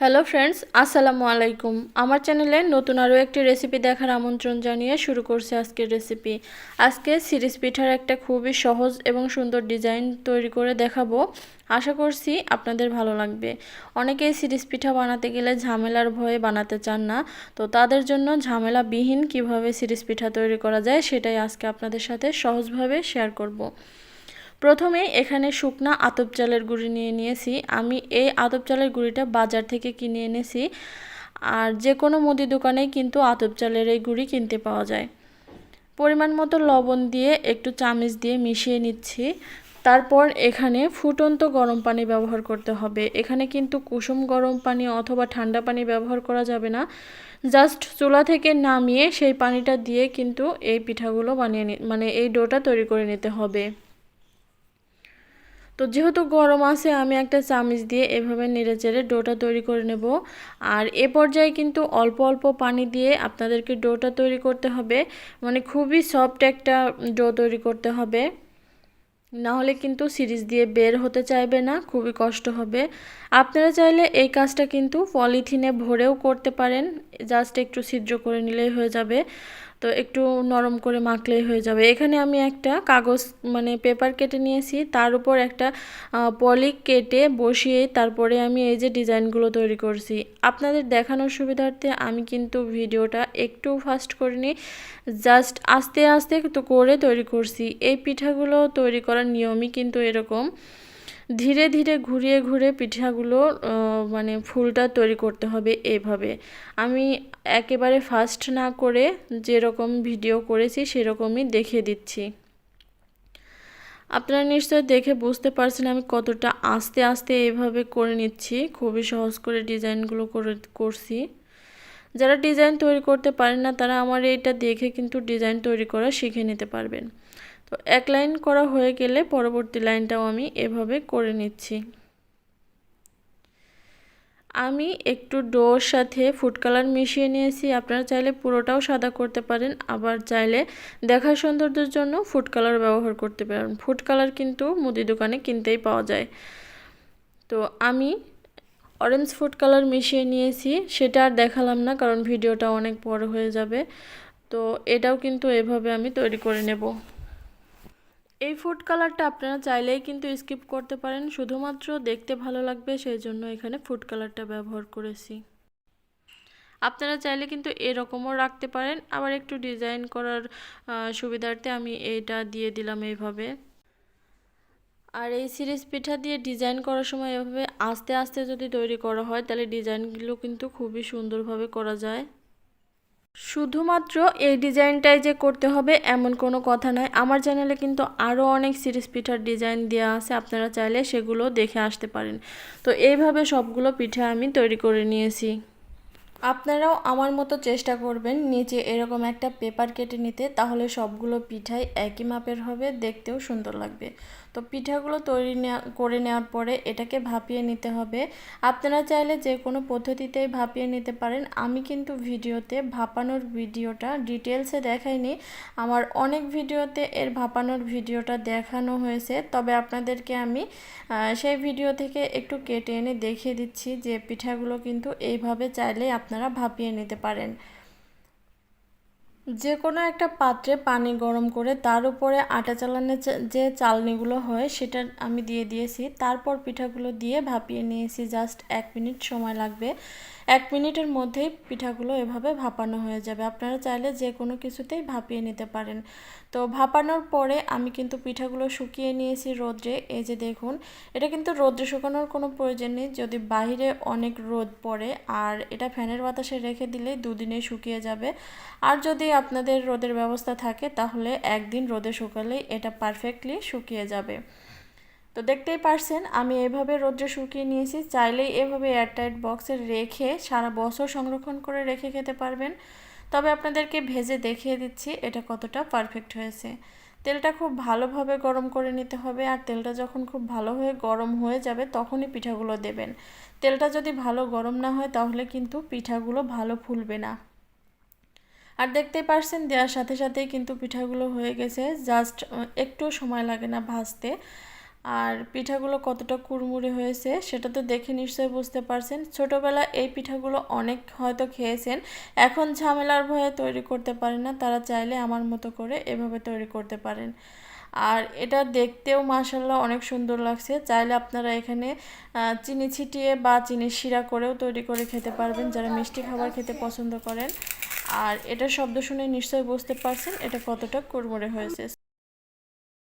Hello friends আসসালামু আলাইকুম আমার চ্যানেলে নতুন আরও একটি রেসিপি দেখার আমন্ত্রণ জানিয়ে শুরু করছি আজকের রেসিপি আজকে সিরিজ পিঠার একটা খুবই সহজ এবং সুন্দর ডিজাইন তৈরি করে দেখাবো। আশা করছি আপনাদের ভালো লাগবে। অনেকেই সিরিজ পিঠা বানাতে গেলে ঝামেলার ভয়ে বানাতে চান না। তো তাদের জন্য ঝামেলাবিহীন কীভাবে সিরিজ পিঠা তৈরি করা যায় সেটাই আজকে আপনাদের সাথে সহজভাবে শেয়ার করব। প্রথমে এখানে শুকনা আতপ চালের গুঁড়ি নিয়ে নিয়েছি। আমি এই আতপ চালের গুঁড়িটা বাজার থেকে কিনে এনেছি। আর যে কোনো মুদি দোকানেই কিন্তু আতপ চালের এই গুঁড়ি কিনতে পাওয়া যায়। পরিমাণ মতো লবণ দিয়ে একটু চামচ দিয়ে মিশিয়ে নিচ্ছি। তারপর এখানে ফুটন্ত গরম পানি ব্যবহার করতে হবে। এখানে কিন্তু কুসুম গরম পানি অথবা ঠান্ডা পানি ব্যবহার করা যাবে না। জাস্ট চুলা থেকে নামিয়ে সেই পানিটা দিয়ে কিন্তু এই পিঠাগুলো বানিয়ে মানে এই ডোটা তৈরি করে নিতে হবে। তো যেহেতু গরম আছে, আমি একটা চামচ দিয়ে এভাবে নেড়ে চেড়ে ডোটা তৈরি করে নেব। আর এ পর্যায়ে কিন্তু অল্প অল্প পানি দিয়ে আপনাদেরকে ডোটা তৈরি করতে হবে। মানে খুবই সফট একটা ডো তৈরি করতে হবে। না হলে কিন্তু সিরিজ দিয়ে বের হতে চাইবে না, খুবই কষ্ট হবে। আপনারা চাইলে এই কাজটা কিন্তু পলিথিনে ভরেও করতে পারেন, জাস্ট একটু ছিদ্র করে নিলেই হয়ে যাবে। তো একটু নরম করে মাখলেই হয়ে যাবে। এখানে আমি একটা কাগজ মানে পেপার কেটে নিয়েছি। তার উপর একটা পলি কেটে বসিয়ে তারপরে আমি এই যে ডিজাইনগুলো তৈরি করছি। আপনাদের দেখানোর সুবিধার্থে আমি কিন্তু ভিডিওটা একটু ফাস্ট করিনি, জাস্ট আস্তে আস্তে তো করে তৈরি করছি। এই পিঠাগুলো তৈরি করার নিয়মই কিন্তু এরকম। ধীরে ধীরে ঘুরিয়ে ঘুরে পিঠাগুলো মানে ফুলটা তৈরি করতে হবে এভাবে। আমি একেবারে ফাস্ট না করে যেরকম ভিডিও করেছি সেরকমই দেখিয়ে দিচ্ছি। আপনারা নিশ্চয়ই দেখে বুঝতে পারছেন আমি কতটা আস্তে আস্তে এভাবে করে নিচ্ছি। খুবই সহজ করে ডিজাইনগুলো করে, করছি। যারা ডিজাইন তৈরি করতে পারেন না, তারা আমার এইটা দেখে কিন্তু ডিজাইন তৈরি করা শিখে নিতে পারবেন। তো এক লাইন করা হয়ে গেলে পরবর্তী লাইনটাও আমি এভাবে করে নিচ্ছি। আমি একটু ডোর সাথে ফুড কালার মিশিয়ে নিয়েছি। আপনারা চাইলে পুরোটাও সাদা করতে পারেন, আবার চাইলে দেখার সৌন্দর্যের জন্য ফুড কালার ব্যবহার করতে পারেন। ফুড কালার কিন্তু মুদি দোকানে কিনতেই পাওয়া যায়। তো আমি অরেঞ্জ ফুড কালার মিশিয়ে নিয়েছি, সেটা আর দেখালাম না, কারণ ভিডিওটা অনেক বড় হয়ে যাবে। তো এটাও কিন্তু এভাবে আমি তৈরি করে নেব। এই ফুড কালারটা আপনারা চাইলেই কিন্তু স্কিপ করতে পারেন। শুধুমাত্র দেখতে ভালো লাগবে সেই জন্য এখানে ফুড কালারটা ব্যবহার করেছি। আপনারা চাইলে কিন্তু এরকমও রাখতে পারেন। আবার একটু ডিজাইন করার সুবিধার্থে আমি এইটা দিয়ে দিলাম এইভাবে। আর এই সিরিজ পিঠা দিয়ে ডিজাইন করার সময় এভাবে আস্তে আস্তে যদি তৈরি করা হয়, তাহলে ডিজাইনগুলো কিন্তু খুবই সুন্দরভাবে করা যায়। শুধুমাত্র এই ডিজাইনটাই যে করতে হবে এমন কোনো কথা নয়। আমার চ্যানেলে কিন্তু আরও অনেক সিরিজ পিঠার ডিজাইন দেওয়া আছে, আপনারা চাইলে সেগুলো দেখে আসতে পারেন। তো এইভাবে সবগুলো পিঠা আমি তৈরি করে নিয়েছি। আপনারাও আমার মতো চেষ্টা করবেন নিচে এরকম একটা পেপার কেটে নিতে, তাহলে সবগুলো পিঠাই একই মাপের হবে, দেখতেও সুন্দর লাগবে। তো পিঠাগুলো তৈরি করে নেওয়ার পরে এটাকে ভাপিয়ে নিতে হবে। আপনারা চাইলে যে কোনো পদ্ধতিতেই ভাপিয়ে নিতে পারেন। আমি কিন্তু ভিডিওতে ভাপানোর ভিডিওটা ডিটেলসে দেখাইনি। আমার অনেক ভিডিওতে এর ভাপানোর ভিডিওটা দেখানো হয়েছে। তবে আপনাদেরকে আমি সেই ভিডিও থেকে একটু কেটে এনে দেখিয়ে দিচ্ছি যে পিঠাগুলো কিন্তু এইভাবে চাইলে আপনারা ভাপিয়ে নিতে পারেন। যে কোনো একটা পাত্রে পানি গরম করে তার উপরে আটা চালানোর যে চালনিগুলো হয় সেটা আমি দিয়ে দিয়েছি। তারপর পিঠাগুলো দিয়ে ভাপিয়ে নিয়েছি। জাস্ট এক মিনিট সময় লাগবে। এক মিনিটের মধ্যেই পিঠাগুলো এভাবে ভাপানো হয়ে যাবে। আপনারা চাইলে যে কোনো কিছুতেই ভাপিয়ে নিতে পারেন। তো ভাপানোর পরে আমি কিন্তু পিঠাগুলো শুকিয়ে নিয়েছি রোদ্রে। এই যে দেখুন, এটা কিন্তু রোদ্রে শুকানোর কোনো প্রয়োজন নেই। যদি বাইরে অনেক রোদ পড়ে আর এটা ফ্যানের বাতাসে রেখে দিলেই দুদিনে শুকিয়ে যাবে। আর যদি আপনাদের রোদের ব্যবস্থা থাকে, তাহলে একদিন রোদে শুকালেই এটা পারফেক্টলি শুকিয়ে যাবে। তো দেখতেই পারছেন, আমি এভাবে রোদ্রে শুকিয়ে নিয়েছি। চাইলেই এভাবে এয়ারটাইট বক্সে রেখে সারা বছর সংরক্ষণ করে রেখে খেতে পারবেন। তবে আপনাদেরকে ভেজে দেখিয়ে দিচ্ছি, এটা কতটা পারফেক্ট হয়েছে। তেলটা খুব ভালোভাবে গরম করে নিতে হবে, আর তেলটা যখন খুব ভালো হয়ে গরম হয়ে যাবে, তখনই পিঠাগুলো দেবেন। তেলটা যদি ভালো গরম না হয়, তাহলে কিন্তু পিঠাগুলো ভালো ফুলবে না। আর দেখতেই পারছেন, দেওয়ার সাথে সাথেই কিন্তু পিঠাগুলো হয়ে গেছে। জাস্ট একটু সময় লাগে না ভাজতে। আর পিঠাগুলো কতটা কুড়মুড়ে হয়েছে সেটা তো দেখে নিশ্চয়ই বুঝতে পারছেন। ছোটোবেলা এই পিঠাগুলো অনেক হয়তো খেয়েছেন, এখন ঝামেলার ভয়ে তৈরি করতে পারেন না, তারা চাইলে আমার মতো করে এভাবে তৈরি করতে পারেন। আর এটা দেখতেও মাসাল্লাহ অনেক সুন্দর লাগছে, চাইলে আপনারা এখানে চিনি ছিটিয়ে বা চিনি শিরা করেও তৈরি করে খেতে পারবেন, যারা মিষ্টি খাবার খেতে পছন্দ করেন। আর এটা শব্দ শুনে নিশ্চয়ই বুঝতে পারছেন এটা কতটা কুড়মুড়ে হয়েছে।